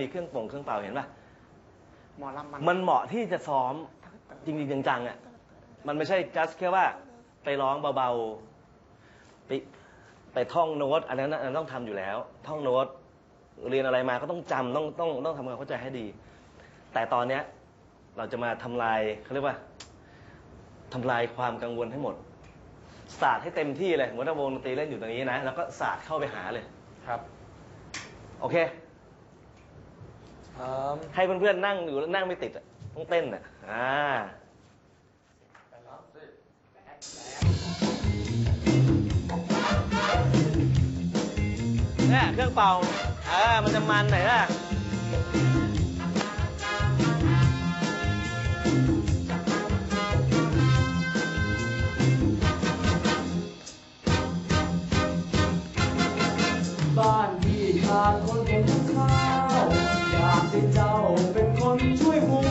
มีเครื่องป่งเครื่องเป่าเห็นป่ะ หมอลำมันมันเหมาะที่จะซ้อมจริงๆจังๆอะ มันไม่ใช่ just แค่ว่า ไปร้องเบาๆไปไปท่องโน้ตอันนั้นอันนั้นต้องทำอยู่แล้ว ท่องโน้ตเรียนอะไรมาก็ต้องจำต้องต้องต้องทำความเข้าใจให้ดี แต่ตอนเนี้ยเราจะมาทำลายเขาเรียกว่าทำลายความกังวลให้หมดศาสตร์ให้เต็มที่เลยสมมติว่าวงดนตรีเล่นอยู่ตรงนี้นะ แล้วก็ศาสตร์เข้าไปหาเลย ครับ โอเค ให้เพื่อนๆนั่งอยู่แล้วนั่งไม่ติดอะต้องเต้นอะอ่าเนี่ยเครื่องเป่าเออมันจะมันหน่อยนะ อยากให้เจ้าเป็นคนช่วยหุง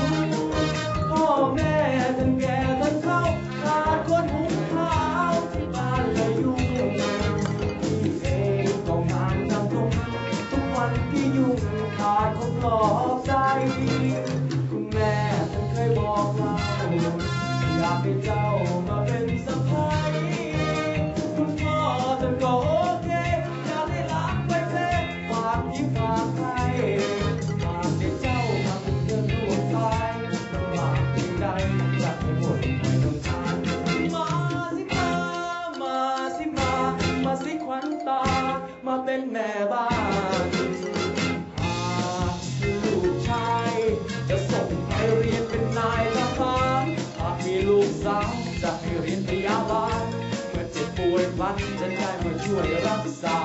พ่อแม่ท่านแก่ท่านเข้าขาดคนหุงข้าวที่บ้านเลยยุ่งพี่เองก็งานทำตรงทุกวันที่ยุ่งขาดคนปลอบใจคุณแม่ท่านเคยบอกเราอยากให้เจ้า มาเป็นแม่บ้านหากมีลูกชาย จะส่งไปเรียนเป็นนายทหารหากมีลูกสาวจะให้เรียนพยาบาลเมื่อเจ็บป่วยพลันจะได้มาช่วยรักษา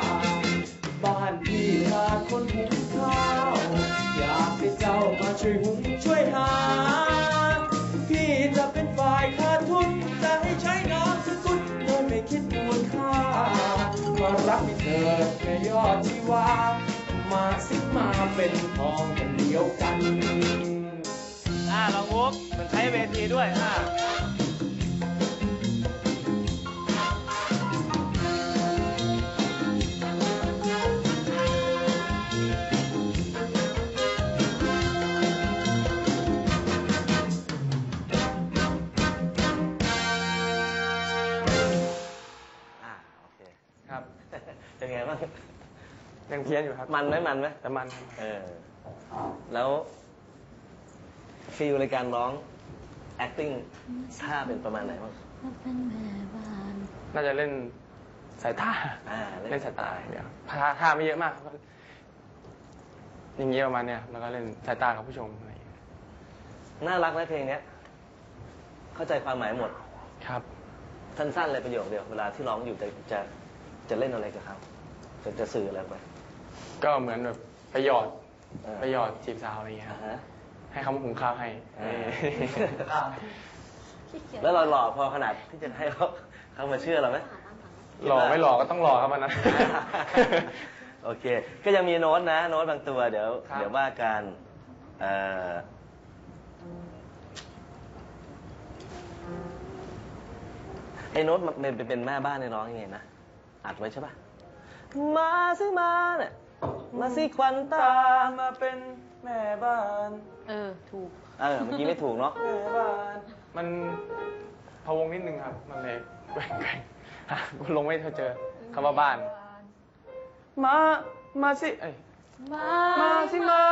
บ้านพี่ขาดคนหุงข้าว อยากให้เจ้ามาช่วยหุงช่วยหา ดแม่ยอดชีวามาสิมาเป็นทองกันเดียวกันอ่าลองวุ๊บมันใช้เวทีด้วยอ่าอ่าโอเคครับเป็นไงบ้าง ยังเพี้ยนอยู่ครับ มันไหมมันไหมแต่มันครับเออ แล้วฟีลในการร้อง acting ท่าเป็นประมาณไหนบ้างมาเป็นแม่บ้านน่าจะเล่นสายตาอ่าเล่นสายตาอย่างเดียวท่าท่าไม่เยอะมากครับอย่างเงี้ยประมาณเนี้ยแล้วก็เล่นสายตากับผู้ชมอะไรอย่างเงี้ยน่ารักไหมเพลงเนี้ย เข้าใจความหมายหมด ครับ สั้นๆเลยประโยคเดียว เวลาที่ร้องอยู่จะจะจะเล่นอะไรกับเขาจะจะสื่ออะไรไป ก็เหมือนแบบไปหยอดเออไปหยอดจีบสาวอะไรอย่างเงี้ยอ่าครับฮะให้เขามาหุงข้าวให้อ่าเออขี้เกียจแล้วเราหล่อพอขนาดที่จะให้เขาเขามาเชื่อเราไหมหล่อไม่หล่อก็ต้องหล่อครับมันนะโอเค ก็ยังมีโน้ตนะ โน้ตบางตัวเดี๋ยว ครับ เดี๋ยวว่าการเอ่อไอ้โน้ตมันเป็นเป็นแม่บ้านในร้องยังไงนะ อัดไว้ใช่ปะ มาสิมาเนี่ยมาสิควันตามาเป็นแม่บ้านเออ ถูก เออ เมื่อกี้ไม่ถูกเนาะ แม่บ้าน มันพะวงนิดนึงครับ มันเลยแกว่งแกว่งหาลงไม่เจอคำว่าบ้าน มา มาสิเอ้ยมามาสิมา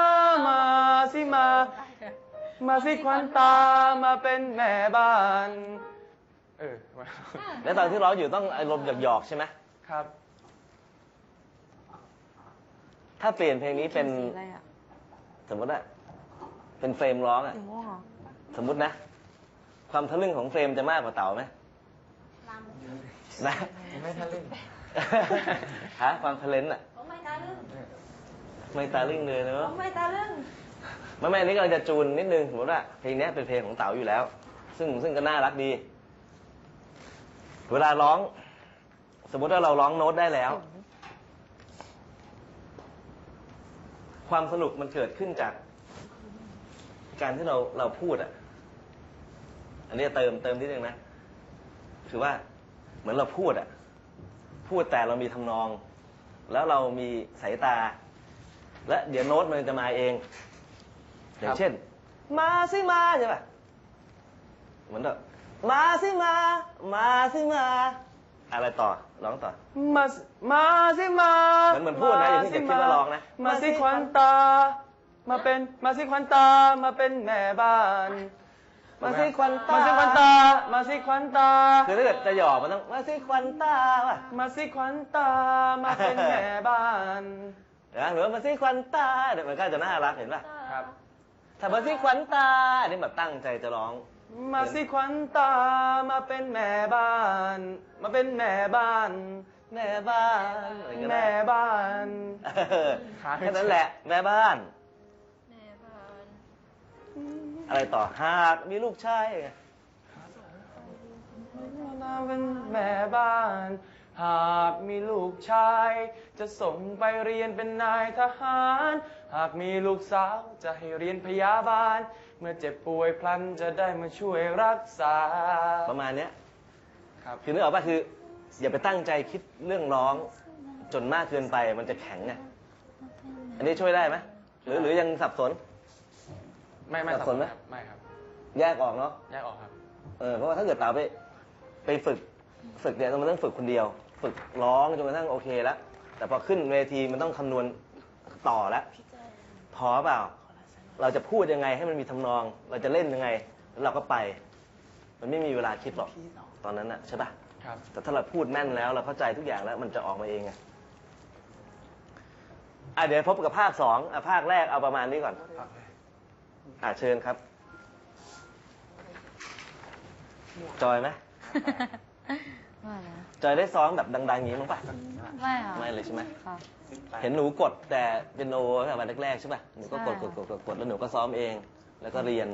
มาสิมา มาสิควันตา มาเป็นแม่บ้าน เออ แล้วตอนที่ร้องอยู่ต้องอารมณ์หยอกๆใช่ไหมครับ ถ้าเปลี่ยนเพลงนี้เป็น สีอะไรอะสมมติอะเป็นเฟรมร้องอะสีม่วงเหรอสมมุตินะ ความทะลึ่งของเฟรมจะมากกว่าเต๋าไหมนะไม่ทันเล่นฮะความทะเลนอะผมไม่ตาลึงไม่ตาลึ่งเลยเนผอะมไม่ตาลึงไม่ไม่อันนี้กำลังจะจูนนิดนึงสมมติว่าเพลงเนี้ยเป็นเพลงของเต๋าอยู่แล้ว ซึ่งซึ่งก็น่ารักดี เวลาร้อง สมมติว่าเราร้องโน้ตได้แล้ว ความสนุกมันเกิดขึ้นจากการที่เราเราพูดอะ อันนี้เติมเติมนิดนึงนะ คือว่าเหมือนเราพูดอะ พูดแต่เรามีทำนอง แล้วเรามีสายตา และเดี๋ยวโน้ตมันจะมาเอง อย่างเช่น มาสิมาใช่ป่ะเหมือนแบบมาสิมา มาสิมา อะไรต่อร้องต่อ มาสิมาสิมาเหมือนเหมือนพูดนะอย่าเพิ่งจะคิดว่าร้องนะ มาสิควันตา มาเป็นมาสิควันตา มาเป็นแม่บ้าน มาสิควันตา มาสิควันตา มาสิควันตา คือถ้าเกิดจะหยอกมันต้องมาสิควันตาว่ะมาสิควันตา มาเป็นแม่บ้าน นะหรือว่ามาสิควันตาเดี๋ยวมันก็จะน่ารักเห็นป่ะ ครับ ถ้ามาสิควันตาอันนี้แบบตั้งใจจะร้อง มาสิควันตามาเป็นแม่บ้าน มาเป็นแม่บ้าน แม่บ้านอะไรก็ได้ แม่บ้านเออแค่นั้นแหละ แม่บ้าน แม่บ้านอะไรต่อหากมีลูกชายไงมาเป็นแม่บ้าน หากมีลูกชาย จะส่งไปเรียนเป็นนายทหาร หากมีลูกสาวจะให้เรียนพยาบาล เมื่อเจ็บป่วยพลันจะได้มาช่วยรักษา ประมาณเนี้ยครับ คือนึกออกป่ะคือ อย่าไปตั้งใจคิดเรื่องร้อง จนมากเกินไปมันจะแข็งไงอันนี้ช่วยได้ไหมหรือหรือยังสับสน ไม่ไม่สับสนไหมครับไม่ครับ แยกออกเนาะแยกออกครับเออเพราะว่าถ้าเกิดเต๋าไป ไปฝึกฝึกเนี่ยมันต้องฝึกคนเดียว ฝึกร้องจนกระทั่งโอเคแล้วแต่พอขึ้นเวทีมันต้องคำนวณต่อแล้วพอเปล่า เราจะพูดยังไงให้มันมีทำนอง เราจะเล่นยังไง แล้วเราก็ไป มันไม่มีเวลาคิดหรอกตอนนั้นน่ะใช่ปะครับ แต่ถ้าเราพูดแม่นแล้วเราเข้าใจทุกอย่างแล้ว มันจะออกมาเองไงอะเดี๋ยวพบกับภาคสองอะภาคแรกเอาประมาณนี้ก่อนอะเชิญครับ จอยไหม ว่าแล้วจอยได้ซ้อมแบบดังๆอย่างนี้มั้งปะไม่ค่ะ ไม่เลยใช่ไหม ค่ะ เห็นหนูกดแต่เป็นโนตั้งแต่วันแรกๆใช่ป่ะ หนูก็กดกใช่ดกดกดกดแล้วหนูก็ซ้อมเอง แล้วก็เรียน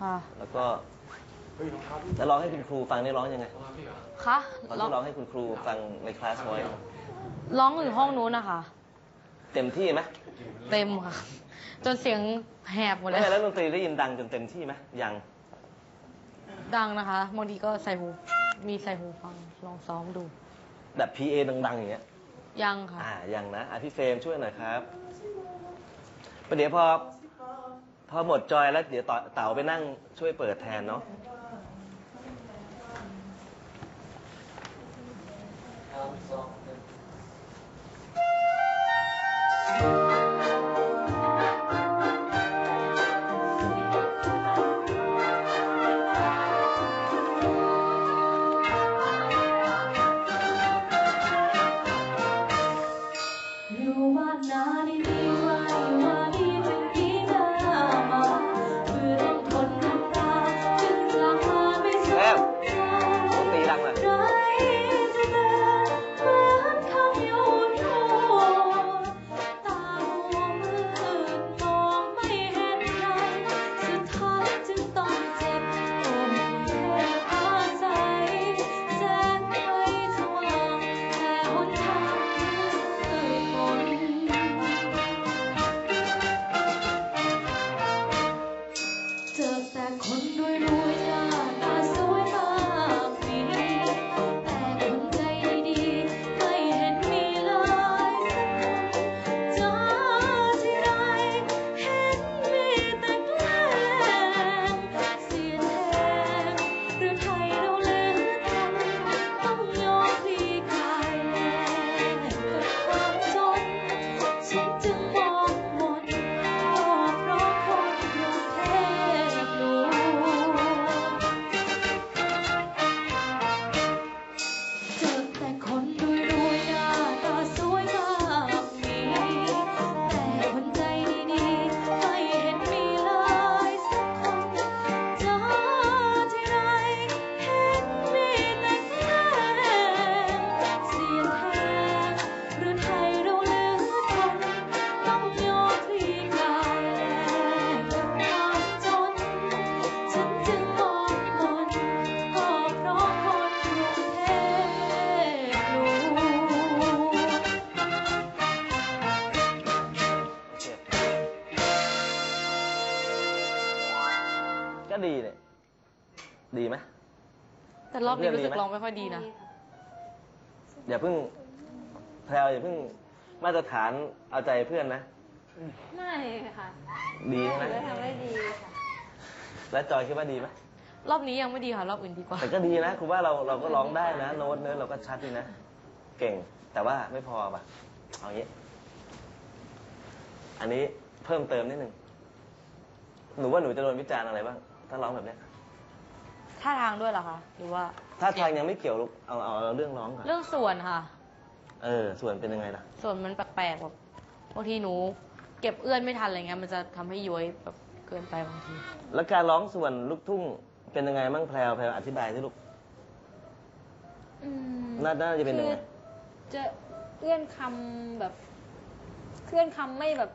ค่ะแล้วก็แล้วร้องให้คุณครูฟังนี่ร้องยังไงคะตอนร้องที่ร้องให้คุณครูฟังในคลาสไว้ร้องอยู่ห้องนู้นนะคะ เต็มที่ไหมเต็มค่ะ จนเสียงแหบหมดเลไม่ยแล้วดนตรีได้ยินดังจนเต็มที่ไหมยัง ดังนะคะบางทีก็ใส่หู มีใส่หูฟังลองซ้อมดู แบบ PA ดัง ๆ อย่างเงี้ย ยังค่ะ อ่ายังนะอะพี่เฟรมช่วยหน่อยครับประเดี๋ยวพอ พอหมดจอยแล้วเดี๋ยวต่อเต๋าไปนั่งช่วยเปิดแทนเนาะอยู่ ดีเนี่ย ดีไหมแต่รอบนี้เพื่อนรู้สึกดีไหมร้องไม่ค่อยดีนะ อย่าเพิ่งแพรวอย่าเพิ่งมาตรฐานเอาใจเพื่อนนะ ไม่ค่ะ ดีใช่ไหมถือว่าทำได้ดีค่ะ แล้วจอยคิดว่าดีไหมรอบนี้ยังไม่ดีค่ะ รอบอื่นดีกว่า แต่ก็ดีนะคือว่าเราเราก็ร้องได้นะ โน้ตเนื้อเราก็ชัดดีนะ เก่ง แต่ว่าไม่พอป่ะ เอางี้ อันนี้เพิ่มเติมนิดนึง หนูว่าหนูจะโดนวิจารณ์อะไรบ้าง ถ้าร้องแบบเนี้ยท่าทางด้วยเหรอคะ หรือว่า ถ้าทางยังไม่เกี่ยวลูกเอาเอาเอาเรื่องร้องก่อนเรื่องส่วนค่ะ เออ ส่วนเป็นยังไงล่ะ ส่วนมันแปลกๆแบบบางทีหนู เก็บเอื้อนไม่ทันอะไรเงี้ย มันจะทำให้ย้วยแบบเกินไปบางที แล้วการร้องส่วนลูกทุ่งเป็นยังไงมั่งแพรวแพรวอธิบายสิลูก อืมน่าน่าจะเป็นยังไง คือจะเอื้อนคำแบบ เคลื่อนคำไม่แบบ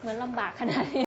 เหมือนลำบากขนาดนี้